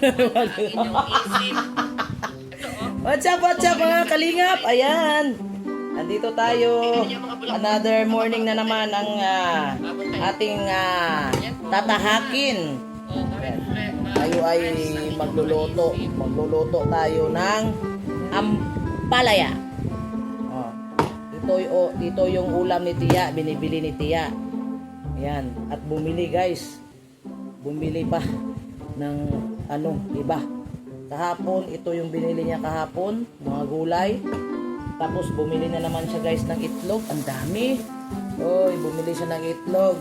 inyong isip. What's up, what's up mga kalingap? Ayan. Nandito tayo. Another morning na naman ang ah, ating ah, tatahakin. Tayo ay magluluto. Magluluto tayo ng ampalaya. Oh. Dito, oh, dito yung ulam ni Tia, binibili ni Tia. Ayan. At bumili guys. Bumili pa ng ano, iba. Kahapon, ito yung binili niya kahapon, mga gulay. Tapos bumili na naman siya guys ng itlog. Ang dami. Oy, bumili siya ng itlog.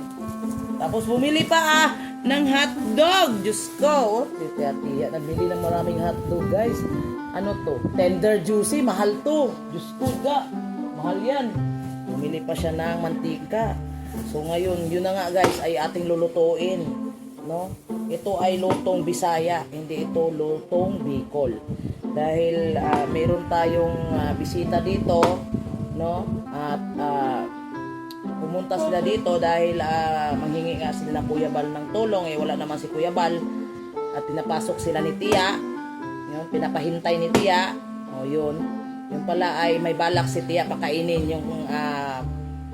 Tapos bumili pa ah ng hotdog. Diyos ko. Oh, Tia, nabili ng maraming hotdog guys. Ano to? Tender juicy. Mahal to. Diyos ko ga. Mahal yan. Bumili pa siya ng mantika. So ngayon, yun na nga guys ay ating lulutuin. No? Ito ay lutong Bisaya, hindi ito lutong Bicol. Dahil ah, meron tayong ah, bisita dito, no? At ah, pumunta sila dito dahil ah, manghingi nga sila ng Kuya Bal ng tulong eh wala naman si Kuya Bal at pinapasok sila ni Tia yun, pinapahintay ni Tia o yun yun pala ay may balak si Tia pakainin yung ah,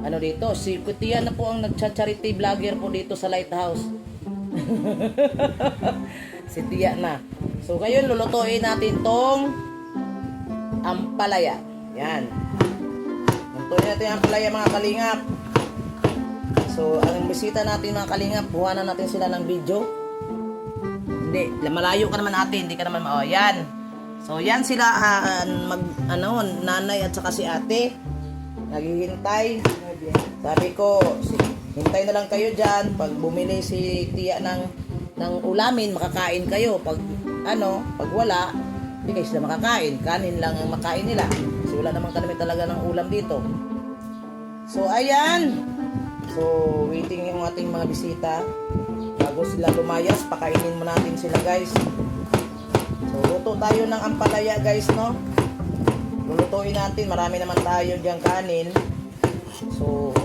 ano dito si Tia na po ang nagcha-charity vlogger po dito sa Lighthouse si Tia na so ngayon lulutuin natin tong ampalaya yan Lutuin natin ang ampalaya mga kalingap So, ang bisita natin mga kalingap, buhanan natin sila ng video. Hindi, malayo ka naman ate, hindi ka naman, oh, yan. So, yan sila, ah, mag, ano, nanay at saka si ate. Naghihintay. Sabi ko, si, hintay na lang kayo dyan. Pag bumili si tiya ng, ng ulamin, makakain kayo. Pag, ano, pag wala, hindi kayo sila makakain. Kanin lang ang makain nila. Kasi wala naman kami talaga ng ulam dito. So, ayan. So, waiting yung ating mga bisita. Bago sila lumayas, pakainin mo natin sila guys. So, luto tayo ng ampalaya guys, no? Lulutuin natin. Marami naman tayo diyang kanin. So,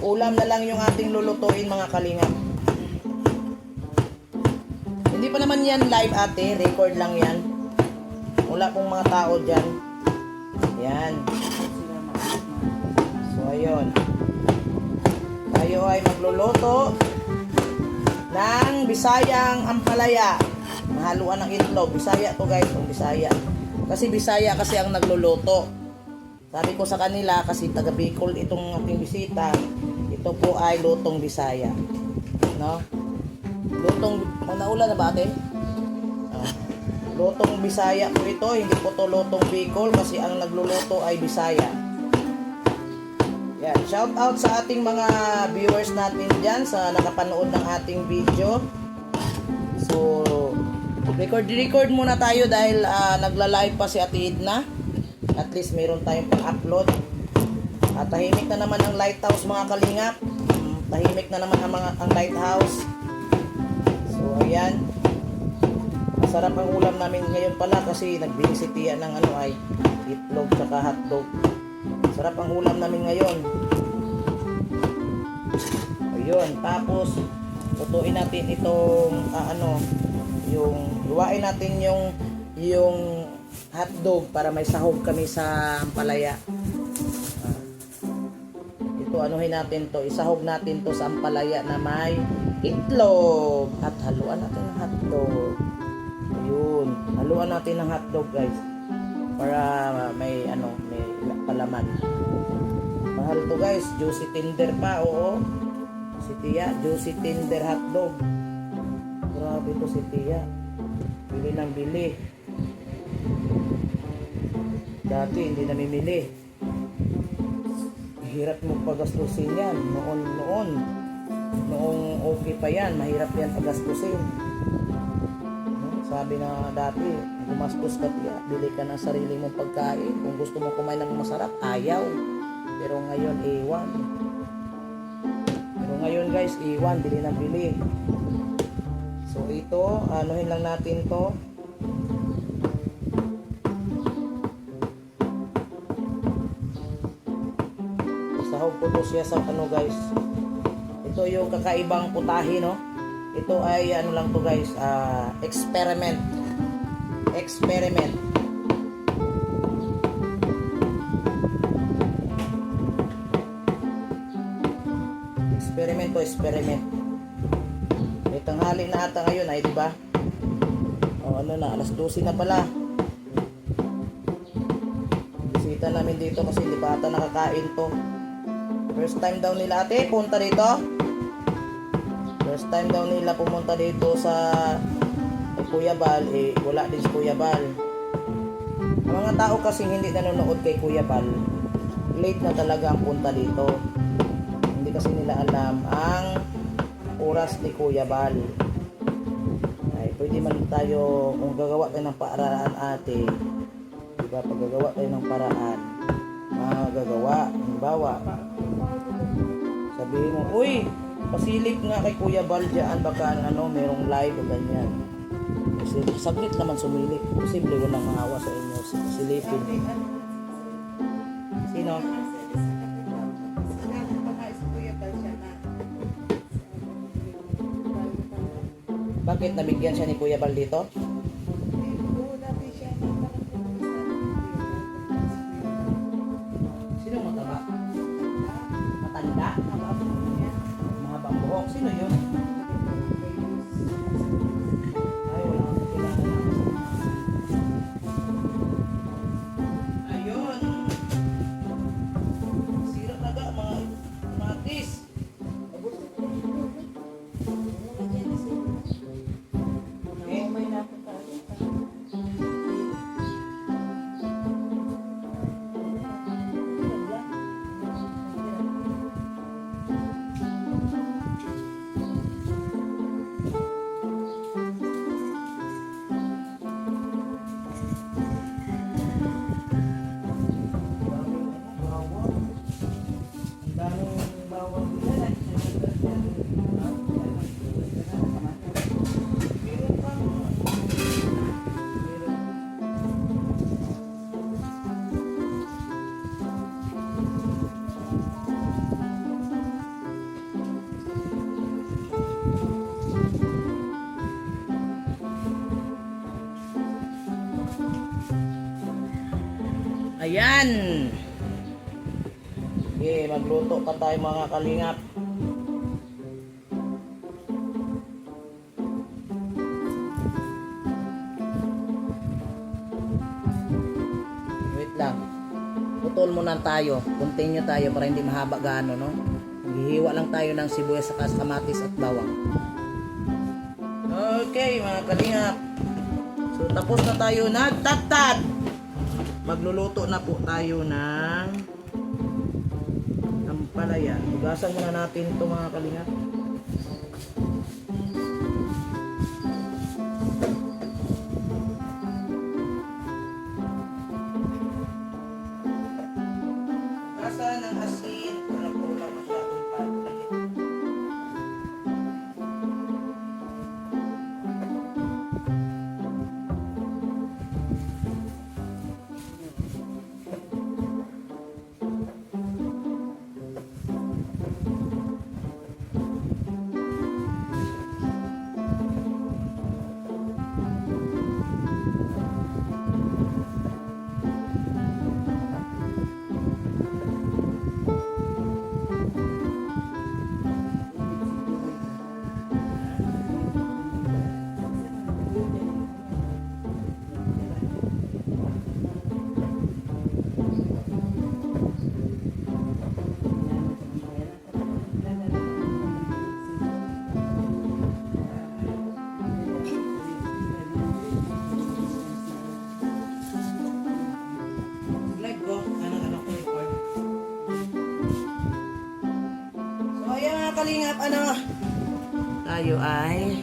ulam na lang yung ating lulutuin mga kalingap. Hindi pa naman yan live ate. Record lang yan. Wala pong mga tao dyan. Yan. So, ayun. Tayo ay magluluto ng Bisayang Ampalaya. Mahaluan ng itlog. Bisaya to guys, itong Bisaya. Kasi Bisaya kasi ang nagluluto. Sabi ko sa kanila, kasi taga Bicol itong ating bisita, ito po ay lutong Bisaya. No? Lutong, ang naula na ba ate? Ah. Lutong Bisaya po ito, hindi po to lutong Bicol kasi ang nagluluto ay Bisaya. Yan, shout out sa ating mga viewers natin dyan sa nakapanood ng ating video. So, record-record muna tayo dahil ah, nagla-live pa si Ate Edna. At least meron tayong pang-upload. At tahimik na naman ang lighthouse mga kalingap. Tahimik na naman ang, mga, ang lighthouse. So, ayan. Masarap ang ulam namin ngayon pala kasi nagbili si Tia ng ano ay itlog tsaka hotdog. Sarap ang ulam namin ngayon. Ayun, tapos lutuin natin itong ah, ano, yung luwain natin yung yung hotdog para may sahog kami sa ampalaya. Ito anuhin natin to, isahog natin to sa ampalaya na may itlog at haluan natin ng hotdog. Ayun, haluan natin ng hotdog guys para may ano, may palaman. Mahal to guys, juicy tender pa, oo. Si Tia, juicy tender hotdog. Grabe to si Tia. Bili ng bili. Dati hindi namimili. Hirap mo pagastusin yan. Noon, noon. Noong okay pa yan, mahirap yan pagastusin. No? Sabi na dati, gumastos ka tiya, bili ka ng sarili mong pagkain. Kung gusto mo kumain ng masarap, ayaw. Pero ngayon, iwan. Pero ngayon guys, iwan, bili na bili. So ito, anuhin lang natin to. Sahog ko to siya sa ano guys. Ito yung kakaibang putahe no. Ito ay ano lang to guys, ah, experiment. experiment. Experiment to experiment. May tanghali na ata ngayon ay di ba? O ano na, alas 12 na pala. Bisita namin dito kasi hindi pa ata nakakain to. First time daw nila ate, punta dito. First time daw nila pumunta dito sa Kuya Bal, eh wala din si Kuya Bal. Ang mga tao kasi hindi nanonood kay Kuya Bal, late na talaga ang punta dito. Hindi kasi nila alam ang oras ni Kuya Bal. Ay, pwede man tayo, kung gagawa tayo ng paraan ate, di ba, pag gagawa tayo ng paraan, magagawa, halimbawa, sabihin mo, uy, pasilip nga kay Kuya Bal dyan, baka ano, merong live o ganyan. Pasilip, saglit naman sumilip. Posible walang mahawa sa inyo. Silipin. Sino? Bakit nabigyan siya ni Kuya Bal dito? 没有？Ayan. Okay, magluto pa tayo mga kalingap. Wait lang. Putol muna tayo. Continue tayo para hindi mahaba gaano, no? Hihiwa lang tayo ng sibuyas sa kamatis at bawang. Okay, mga kalingap. So, tapos na tayo nagtatad. Magluluto na po tayo ng ampalaya. Hugasan muna natin ito mga kalingap. Ano? Tayo ay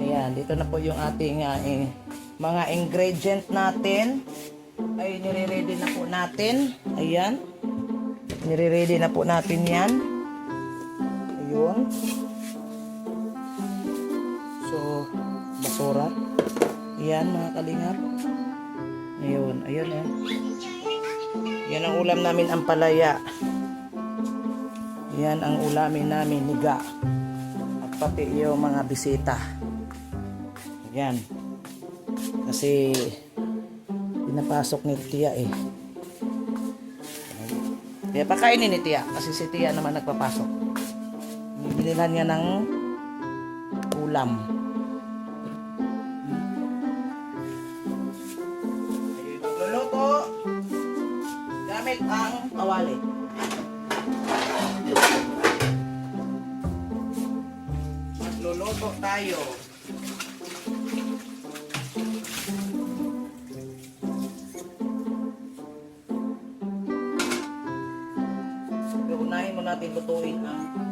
Ayan, dito na po yung ating ah, eh, mga ingredient natin. Ay nire-ready na po natin. Ayan. Nire-ready na po natin 'yan. Ayun. So, basura. Ayan mga kalingap. Ayun, ayun eh. Yan ang ulam namin ang palaya. Yan ang ulamin namin niga. At pati yung mga bisita. Yan. Kasi pinapasok ni Tia eh. Kaya pakainin ni Tia kasi si Tia naman nagpapasok. Binilhan niya ng ulam. Magluluto tayo. Pero unahin mo natin lutuin ang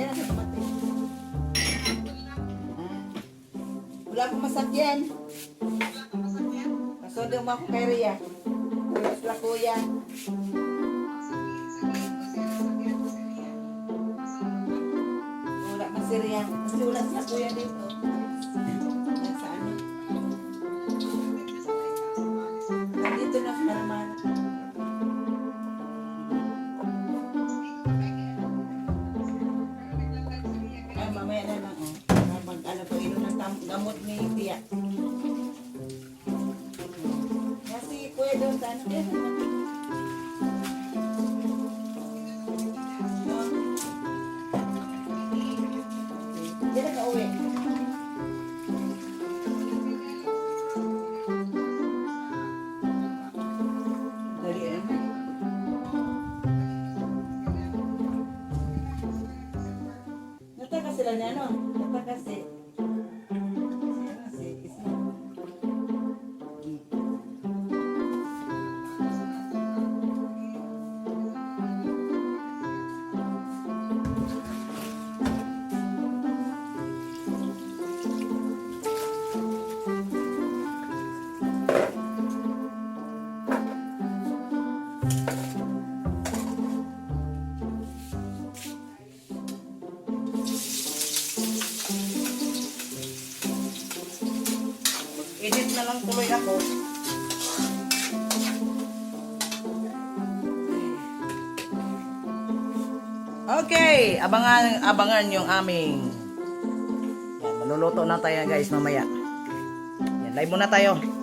kaya na sa tumatay. Ah. Wala akong masakyan. Ako kay Rhea. Tapos la kuya. Wala man si Rhea. Kasi wala sila kuya dito. Lang tuloy ako. Okay, abangan abangan yung aming Yan, maluluto na tayo guys mamaya. Yan, live muna tayo.